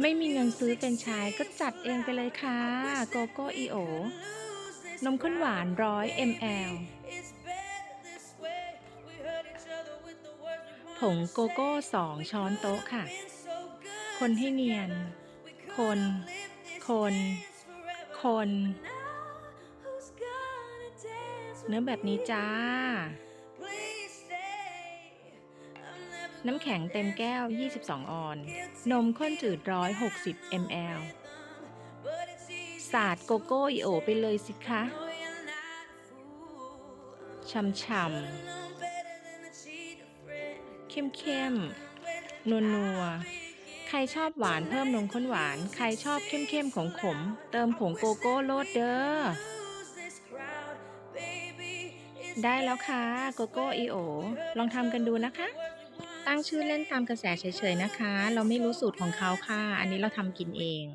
ไม่มีเงินซื้อเป็นชายก็จัดเองไปเลยค่ะ โกโก้อีโอนมข้นหวานร้อย ml ผงโกโก้2ช้อนโต๊ะค่ะ คนให้เนียน คน คน คน เนื้อแบบนี้จ้า น้ำแข็งเต็มแก้ว 22 ออน นมข้นจืด 160 ml สาดโกโก้อีโอไปเลยสิคะ ช่ำๆ เข้มๆ นัวๆ ใครชอบหวานเพิ่มนมข้นหวาน ใครชอบเข้มๆ ของขม เติมผงโกโก้โลดเด้อ ได้แล้วค่ะ โกโก้อีโอ ลองทำกันดูนะคะ ตั้งชื่อเล่นตามกระแสเฉยๆนะคะ เราไม่รู้สูตรของเขาค่ะ อันนี้เราทำกินเอง